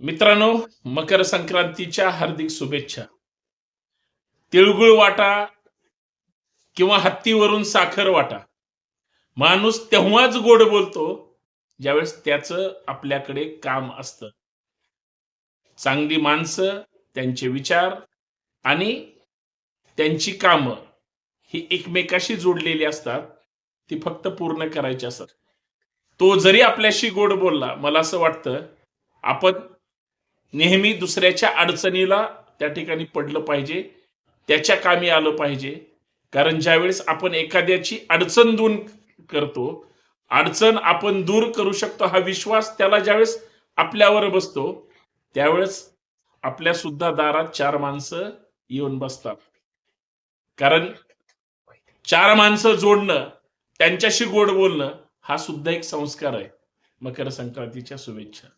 मित्रांनो मकर संक्रांतीच्या हार्दिक शुभेच्छा. तिळगुळ वाटा किंवा हत्तीवरून साखर वाटा. माणूस तेव्हाच गोड बोलतो ज्यावेळेस त्याचं आपल्याकडे काम असतं. चांगली माणसं त्यांचे विचार आणि त्यांची कामं ही एकमेकाशी जोडलेली असतात. ती फक्त पूर्ण करायची असतात. तो जरी आपल्याशी गोड बोलला मला असं वाटतं आपण नेहमी दुसऱ्याच्या अडचणीला त्या ठिकाणी पडलं पाहिजे त्याच्या कामी आलं पाहिजे. कारण ज्यावेळेस आपण एखाद्याची अडचण दूर करतो अडचण आपण दूर करू शकतो हा विश्वास त्याला ज्यावेळेस आपल्यावर बसतो त्यावेळेस आपल्या सुद्धा दारात चार माणसं येऊन बसतात. कारण चार माणसं जोडणं त्यांच्याशी गोड बोलणं हा सुद्धा एक संस्कार आहे. मकर संक्रांतीच्या शुभेच्छा.